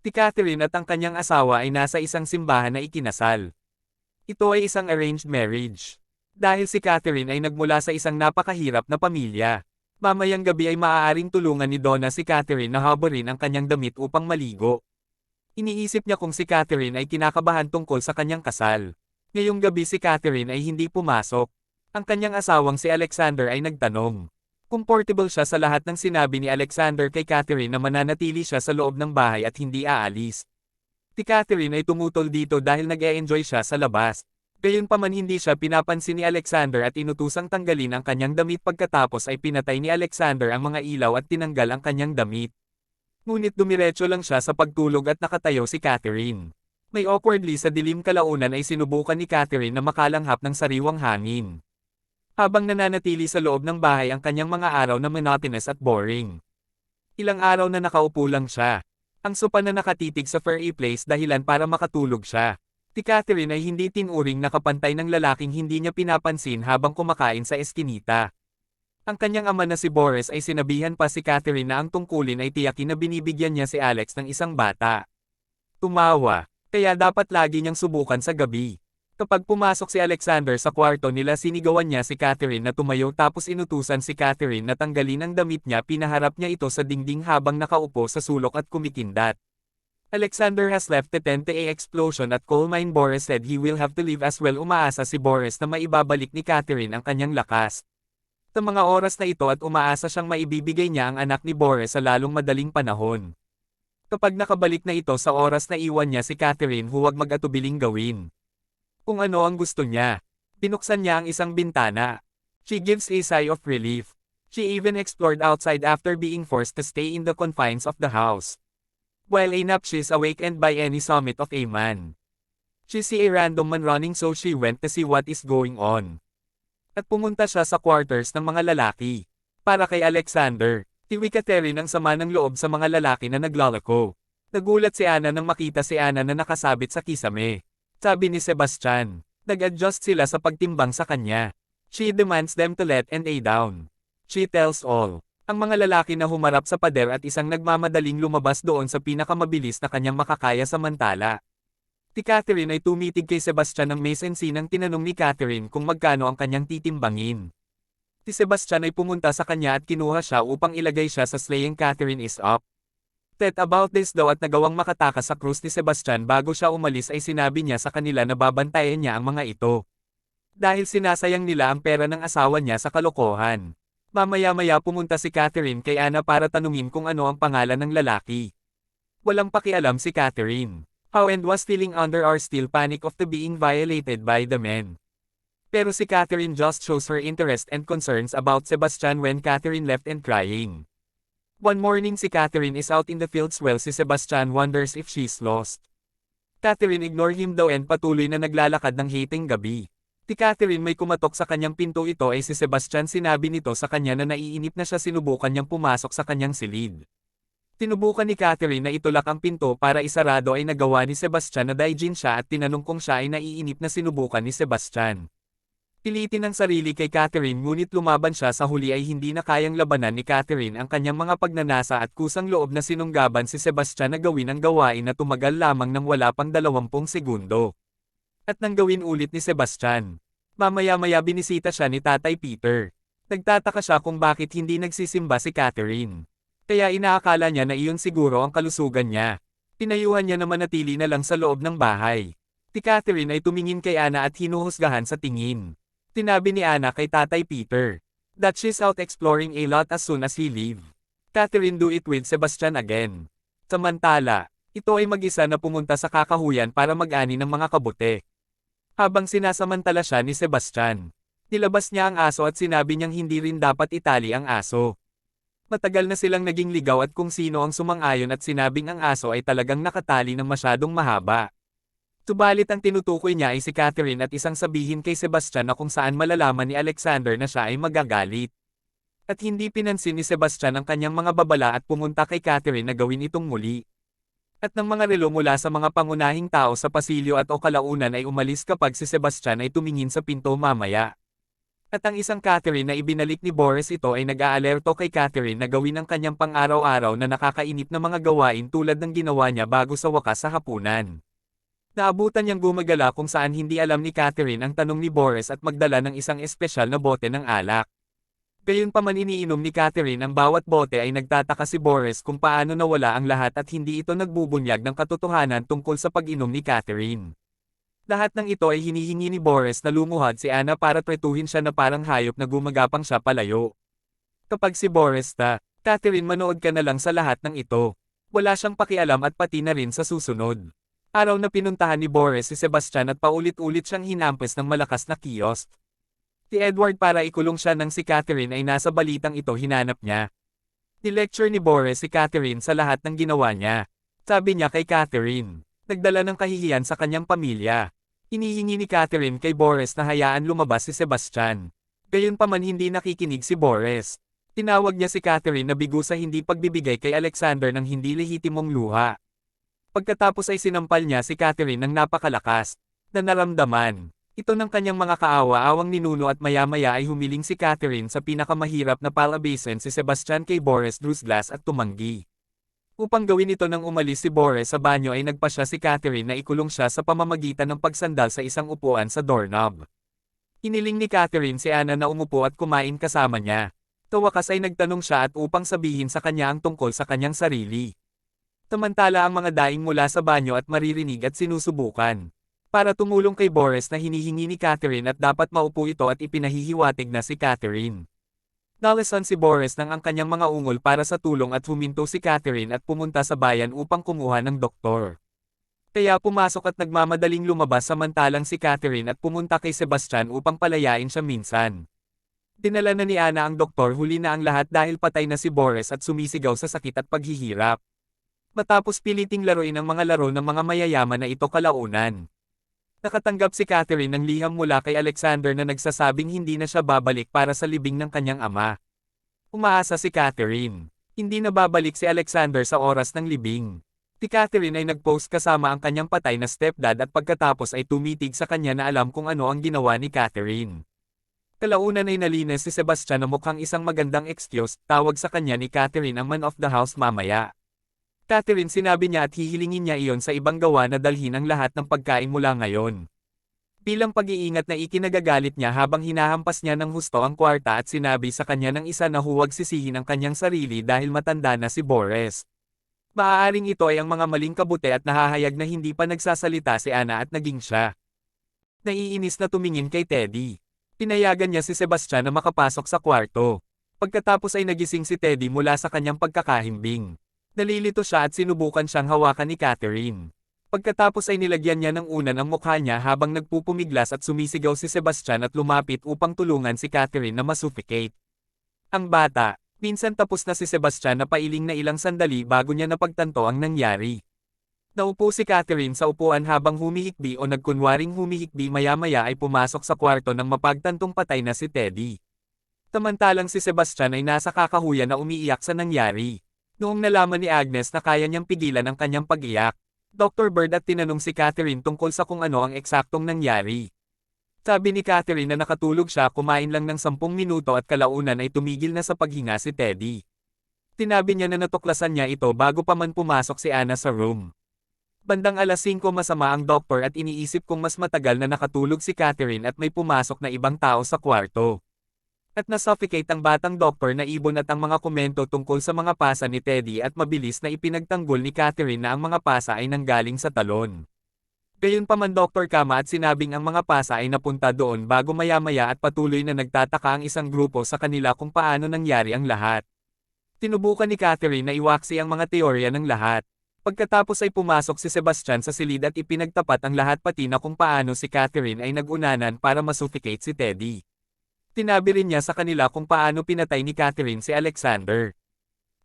Si Catherine at ang kanyang asawa ay nasa isang simbahan na ikinasal. Ito ay isang arranged marriage. Dahil si Catherine ay nagmula sa isang napakahirap na pamilya. Mamayang gabi ay maaaring tulungan ni Donna si Catherine na haborin ang kanyang damit upang maligo. Iniisip niya kung si Catherine ay kinakabahan tungkol sa kanyang kasal. Ngayong gabi si Catherine ay hindi pumasok. Ang kanyang asawang si Alexander ay nagtanong. Comfortable siya sa lahat ng sinabi ni Alexander kay Catherine na mananatili siya sa loob ng bahay at hindi aalis. Si Catherine ay tumutol dito dahil nag-e-enjoy siya sa labas. Gayunpaman hindi siya pinapansin ni Alexander at inutusang tanggalin ang kanyang damit pagkatapos ay pinatay ni Alexander ang mga ilaw at tinanggal ang kanyang damit. Ngunit dumiretso lang siya sa pagtulog at nakatayo si Catherine. May awkwardly sa dilim kalaunan ay sinubukan ni Catherine na makalanghap ng sariwang hangin. Habang nananatili sa loob ng bahay ang kanyang mga araw na monotonous at boring. Ilang araw na nakaupo lang siya. Ang sopa na nakatitig sa furry place dahilan para makatulog siya. Si Catherine ay hindi tinuring nakapantay ng lalaking hindi niya pinapansin habang kumakain sa eskinita. Ang kanyang ama na si Boris ay sinabihan pa si Catherine na ang tungkulin ay tiyakin na binibigyan niya si Alex ng isang bata. Tumawa, kaya dapat lagi niyang subukan sa gabi. Kapag pumasok si Alexander sa kwarto nila sinigawan niya si Catherine na tumayo tapos inutusan si Catherine na tanggalin ang damit niya pinaharap niya ito sa dingding habang nakaupo sa sulok at kumikindat. Alexander has left the 10th explosion at coal mine Boris said he will have to leave as well umaasa si Boris na maibabalik ni Catherine ang kanyang lakas. Sa mga oras na ito at umaasa siyang maibibigay niya ang anak ni Boris sa lalong madaling panahon. Kapag nakabalik na ito sa oras na iwan niya si Catherine huwag mag-atubiling gawin. Kung ano ang gusto niya. Pinuksan niya ang isang bintana. She gives a sigh of relief. She even explored outside after being forced to stay in the confines of the house. While a nap she's awakened by any summit of a man. She see a random man running so she went to see what is going on. At pumunta siya sa quarters ng mga lalaki. Para kay Alexander, tiwi Catherine ang sama ng loob sa mga lalaki na naglalako. Nagulat si Ana nang makita si Ana na nakasabit sa kisame. Sabi ni Sebastian, nag-adjust sila sa pagtimbang sa kanya. She demands them to let and a down. She tells all. Ang mga lalaki na humarap sa pader at isang nagmamadaling lumabas doon sa pinakamabilis na kanyang makakaya samantala. Si Catherine ay tumitig kay Sebastian ng may sensinang tinanong ni Catherine kung magkano ang kanyang titimbangin. Si Sebastian ay pumunta sa kanya at kinuha siya upang ilagay siya sa slaying Catherine is up. Tet about this daw at nagawang makatakas sa krus ni Sebastian bago siya umalis ay sinabi niya sa kanila na babantayan niya ang mga ito. Dahil sinasayang nila ang pera ng asawa niya sa kalokohan. Mamaya-maya pumunta si Catherine kay Anna para tanungin kung ano ang pangalan ng lalaki. Walang pakialam si Catherine how and was feeling under our still panic of the being violated by the men. Pero si Catherine just shows her interest and concerns about Sebastian when Catherine left and crying. One morning si Catherine is out in the fields while si Sebastian wonders if she's lost. Catherine ignore him daw and patuloy na naglalakad ng hating gabi. Si Catherine may kumatok sa kanyang pinto ito ay si Sebastian sinabi nito sa kanya na naiinip na siya sinubukan niyang pumasok sa kanyang silid. Tinubukan ni Catherine na itulak ang pinto para isarado ay nagawa ni Sebastian na daijin siya at tinanong kung siya ay naiinip na sinubukan ni Sebastian. Pilitin ang sarili kay Catherine ngunit lumaban siya sa huli ay hindi na kayang labanan ni Catherine ang kanyang mga pagnanasa at kusang loob na sinunggaban si Sebastian na gawin ang gawain na tumagal lamang ng wala pang dalawampung segundo. At nang gawin ulit ni Sebastian. Mamaya-maya binisita siya ni Tatay Peter. Nagtataka siya kung bakit hindi nagsisimba si Catherine. Kaya inaakala niya na iyon siguro ang kalusugan niya. Pinayuhan niya na manatili na lang sa loob ng bahay. Si Catherine ay tumingin kay Anna at hinuhusgahan sa tingin. Tinabi ni Anna kay Tatay Peter that she's out exploring a lot as soon as he leave. Catherine do it with Sebastian again. Samantala, ito ay mag-isa na pumunta sa kakahuyan para mag-ani ng mga kabute. Habang sinasamantala siya ni Sebastian, nilabas niya ang aso at sinabi niyang hindi rin dapat itali ang aso. Matagal na silang naging ligaw at kung sino ang sumang-ayon at sinabing ang aso ay talagang nakatali ng masyadong mahaba. Subalit ang tinutukoy niya ay si Catherine at isang sabihin kay Sebastian na kung saan malalaman ni Alexander na siya ay magagalit. At hindi pinansin ni Sebastian ang kanyang mga babala at pumunta kay Catherine na gawin itong muli. At ng mga relo mula sa mga pangunahing tao sa pasilyo at o ay umalis kapag si Sebastian ay tumingin sa pinto mamaya. At ang isang Catherine na ibinalik ni Boris ito ay nag-aalerto kay Catherine na gawin ang kanyang pang-araw-araw na nakakainip na mga gawain tulad ng ginawa niya bago sa wakas sa hapunan. Naabutan niyang gumagala kung saan hindi alam ni Catherine ang tanong ni Boris at magdala ng isang espesyal na bote ng alak. Gayunpaman iniinom ni Catherine ang bawat bote ay nagtataka si Boris kung paano nawala ang lahat at hindi ito nagbubunyag ng katotohanan tungkol sa pag-inom ni Catherine. Lahat ng ito ay hinihingi ni Boris na lumuhad si Anna para tretuhin siya na parang hayop na gumagapang siya palayo. Kapag si Boris ta, Catherine manood ka na lang sa lahat ng ito. Wala siyang pakialam at pati na rin sa susunod. Araw na pinuntahan ni Boris si Sebastian at paulit-ulit siyang hinampes ng malakas na kiosk. Si Edward para ikulong siya ng si Catherine ay nasa balitang ito hinanap niya. Ni-lecture ni Boris si Catherine sa lahat ng ginawa niya. Sabi niya kay Catherine, nagdala ng kahihiyan sa kanyang pamilya. Inihingi ni Catherine kay Boris na hayaan lumabas si Sebastian. Gayunpaman hindi nakikinig si Boris. Tinawag niya si Catherine na bigo sa hindi pagbibigay kay Alexander ng hindi lehitimong luha. Pagkatapos ay sinampal niya si Catherine ng napakalakas, na naramdaman. Ito ng kanyang mga kaawa-awang ninuno at maya-maya ay humiling si Catherine sa pinakamahirap na palabasin si Sebastian kay Boris Drusglas at tumanggi. Upang gawin ito nang umalis si Boris sa banyo ay nagpasya si Catherine na ikulong siya sa pamamagitan ng pagsandal sa isang upuan sa doorknob. Iniling ni Catherine si Anna na umupo at kumain kasama niya. Tawakas ay nagtanong siya at upang sabihin sa kanya ang tungkol sa kanyang sarili. Tamantala ang mga daing mula sa banyo at maririnig at sinusubukan. Para tumulong kay Boris na hinihingi ni Catherine at dapat maupo ito at ipinahihiwatig na si Catherine. Nalasan si Boris ng ang kanyang mga ungol para sa tulong at huminto si Catherine at pumunta sa bayan upang kumuha ng doktor. Kaya pumasok at nagmamadaling lumabas samantalang si Catherine at pumunta kay Sebastian upang palayain siya minsan. Dinala na ni Ana ang doktor huli na ang lahat dahil patay na si Boris at sumisigaw sa sakit at paghihirap. Matapos piliting laruin ang mga laro ng mga mayayaman na ito kalaunan. Nakatanggap si Catherine ng liham mula kay Alexander na nagsasabing hindi na siya babalik para sa libing ng kanyang ama. Umaasa si Catherine. Hindi na babalik si Alexander sa oras ng libing. Si Catherine ay nagpost kasama ang kanyang patay na stepdad at pagkatapos ay tumitig sa kanya na alam kung ano ang ginawa ni Catherine. Kalaunan ay nalinis si Sebastian na mukhang isang magandang excuse, tawag sa kanya ni Catherine ang man of the house mamaya. Catherine sinabi niya at hihilingin niya iyon sa ibang gawa na dalhin ang lahat ng pagkain mula ngayon. Bilang pag-iingat na ikinagagalit niya habang hinahampas niya ng husto ang kwarta at sinabi sa kanya ng isa na huwag sisihin ang kanyang sarili dahil matanda na si Boris. Maaaring ito ay ang mga maling kabute at nahahayag na hindi pa nagsasalita si Anna at naging siya. Naiinis na tumingin kay Teddy. Pinayagan niya si Sebastian na makapasok sa kwarto. Pagkatapos ay nagising si Teddy mula sa kanyang pagkakahimbing. Nalilito siya at sinubukan siyang hawakan ni Catherine. Pagkatapos ay nilagyan niya ng unan ang mukha niya habang nagpupumiglas at sumisigaw si Sebastian at lumapit upang tulungan si Catherine na masuffocate. Ang bata, minsan tapos na si Sebastian na pailing na ilang sandali bago niya napagtanto ang nangyari. Naupo si Catherine sa upuan habang humihikbi o nagkunwaring humihikbi maya-maya ay pumasok sa kwarto ng mapagtantong patay na si Teddy. Tamantalang si Sebastian ay nasa kakahuyan na umiiyak sa nangyari. Noong nalaman ni Agnes na kaya niyang pigilan ang kanyang pag-iyak, Dr. Bird at tinanong si Catherine tungkol sa kung ano ang eksaktong nangyari. Sabi ni Catherine na nakatulog siya kumain lang ng 10 minuto at kalaunan ay tumigil na sa paghinga si Teddy. Tinabi niya na natuklasan niya ito bago pa man pumasok si Anna sa room. Bandang alas 5 masama ang doktor at iniisip kong mas matagal na nakatulog si Catherine at may pumasok na ibang tao sa kwarto. At nasuffocate ang batang doktor na ibon at ang mga komento tungkol sa mga pasa ni Teddy at mabilis na ipinagtanggol ni Catherine na ang mga pasa ay nanggaling sa talon. Gayunpaman Dr. Kama at sinabing ang mga pasa ay napunta doon bago maya-maya at patuloy na nagtataka ang isang grupo sa kanila kung paano nangyari ang lahat. Tinubukan ni Catherine na iwaksi ang mga teorya ng lahat. Pagkatapos ay pumasok si Sebastian sa silid at ipinagtapat ang lahat pati na kung paano si Catherine ay nagunanan para masuffocate si Teddy. Tinabi rin niya sa kanila kung paano pinatay ni Catherine si Alexander.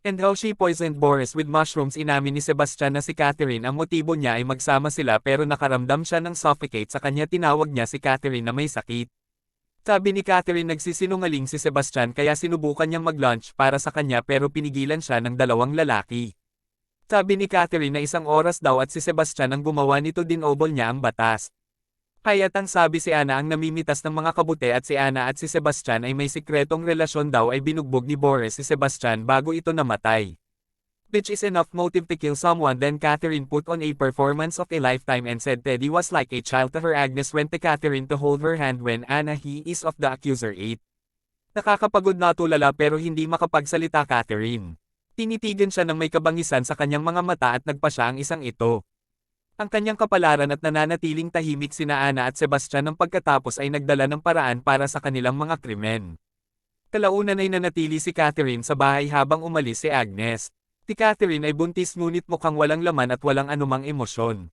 And how she poisoned Boris with mushrooms inamin ni Sebastian na si Catherine ang motibo niya ay magsama sila pero nakaramdam siya ng suffocate sa kanya tinawag niya si Catherine na may sakit. Sabi ni Catherine nagsisinungaling si Sebastian kaya sinubukan niyang mag-lunch para sa kanya pero pinigilan siya ng dalawang lalaki. Sabi ni Catherine na isang oras daw at si Sebastian ang gumawa nito dinobol niya ang batas. Kaya't ang sabi si Ana ang namimitas ng mga kabute at si Ana at si Sebastian ay may sikretong relasyon daw ay binugbog ni Boris si Sebastian bago ito namatay. Which is enough motive to kill someone then Catherine put on a performance of a lifetime and said Teddy was like a child to her Agnes went to Catherine to hold her hand when Anna he is of the accuser ate. Nakakapagod na tulala pero hindi makapagsalita Catherine. Tinitigan siya ng may kabangisan sa kanyang mga mata at nagpa siya ang isang ito. Ang kanyang kapalaran at nananatiling tahimik sina Ana at Sebastian ng pagkatapos ay nagdala ng paraan para sa kanilang mga krimen. Kalaunan ay nanatili si Catherine sa bahay habang umalis si Agnes. Si Catherine ay buntis ngunit mukhang walang laman at walang anumang emosyon.